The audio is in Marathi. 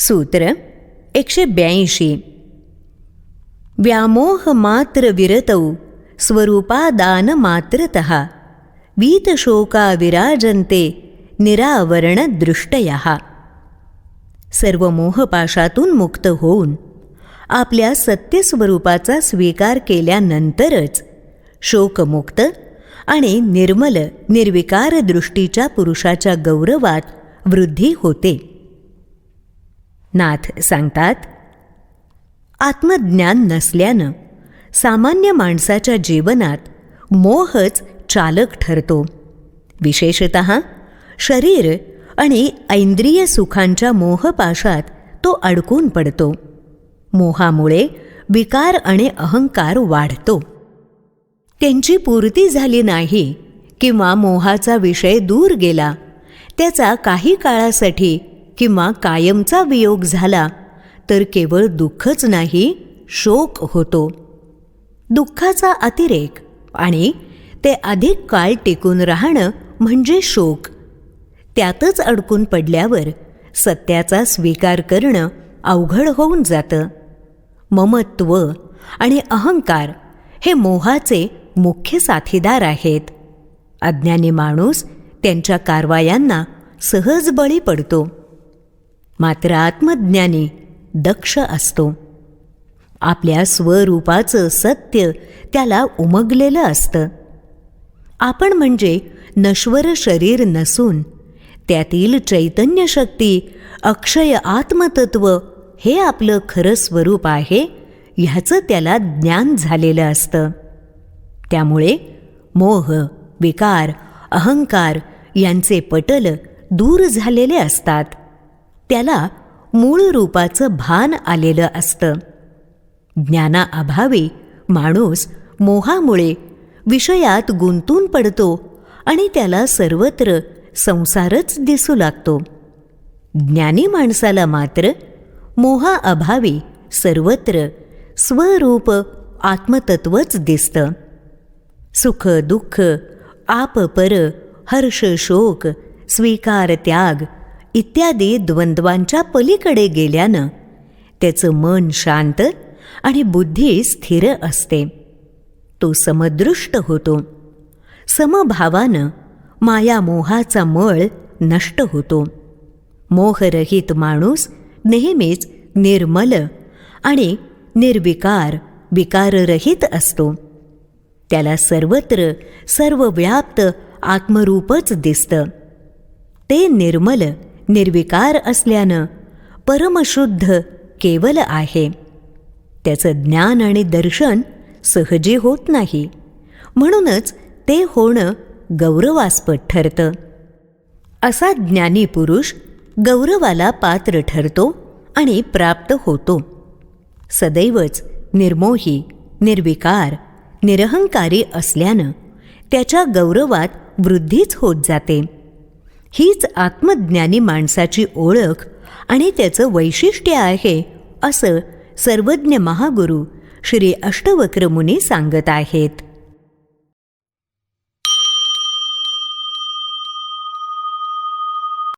सूत्र एकशे ब्याऐंशी व्यामोह मात्र विरतौ स्वरूपादान मात्रत वीतशोका विराजन्ते निरावरणदृष्टय सर्व मोहपाशातून मुक्त होऊन आपल्या सत्यस्वरूपाचा स्वीकार केल्यानंतरच शोकमुक्त आणि निर्मल निर्विकार दृष्टीच्या पुरुषाच्या गौरवात वृद्धी होते नाथ सांगतात आत्मज्ञान नसल्यानं सामान्य माणसाच्या जीवनात मोहच चालक ठरतो. विशेषत शरीर आणि ऐंद्रिय सुखांच्या मोहपाशात तो अडकून पडतो. मोहामुळे विकार आणि अहंकार वाढतो. त्यांची पूर्ती झाली नाही किंवा मोहाचा विषय दूर गेला त्याचा काही काळासाठी किंवा कायमचा वियोग झाला तर केवळ दुःखच नाही शोक होतो. दुःखाचा अतिरेक आणि ते अधिक काळ टिकून राहणं म्हणजे शोक. त्यातच अडकून पडल्यावर सत्याचा स्वीकार करणं अवघड होऊन जातं. ममत्व आणि अहंकार हे मोहाचे मुख्य साथीदार आहेत. अज्ञानी माणूस त्यांच्या कारवायांना सहज बळी पडतो. मात्र आत्मज्ञानी दक्ष असतो. आपल्या स्वरूपाचं सत्य त्याला उमगलेलं असतं. आपण म्हणजे नश्वर शरीर नसून त्यातील चैतन्य शक्ती अक्षय आत्मतत्व हे आपलं खरं स्वरूप आहे ह्याचं त्याला ज्ञान झालेलं असतं. त्यामुळे मोह विकार अहंकार यांचे पटल दूर झालेले असतात. त्याला मूळ रूपाचं भान आलेलं असतं. ज्ञानाअभावी माणूस मोहामुळे विषयात गुंतून पडतो आणि त्याला सर्वत्र संसारच दिसू लागतो. ज्ञानी माणसाला मात्र मोहाअभावी सर्वत्र स्वरूप आत्मतत्वच दिसतं. सुख दुःख आप पर हर्ष शोक स्वीकार त्याग इत्यादी द्वंद्वांच्या पलीकडे गेल्यानं त्याचं मन शांत आणि बुद्धी स्थिर असते. तो समदृष्ट होतो. समभावानं मायामोहाचा मळ नष्ट होतो. मोहरहित माणूस नेहमीच निर्मल आणि निर्विकार विकाररहित असतो. त्याला सर्वत्र सर्वव्याप्त आत्मरूपच दिसतं. ते निर्मल निर्विकार असल्यानं परमशुद्ध केवल आहे. त्याचं ज्ञान आणि दर्शन सहजी होत नाही. म्हणूनच ते होणं गौरवास्पद ठरतं. असा ज्ञानी पुरुष गौरवाला पात्र ठरतो आणि प्राप्त होतो. सदैवच निर्मोही निर्विकार निरहंकारी असल्यानं त्याच्या गौरवात वृद्धीच होत जाते. हीच आत्मज्ञानी माणसाची ओळख आणि त्याचं वैशिष्ट्य आहे असं सर्वज्ञ महागुरू श्री अष्टवक्रमुनी सांगत आहेत.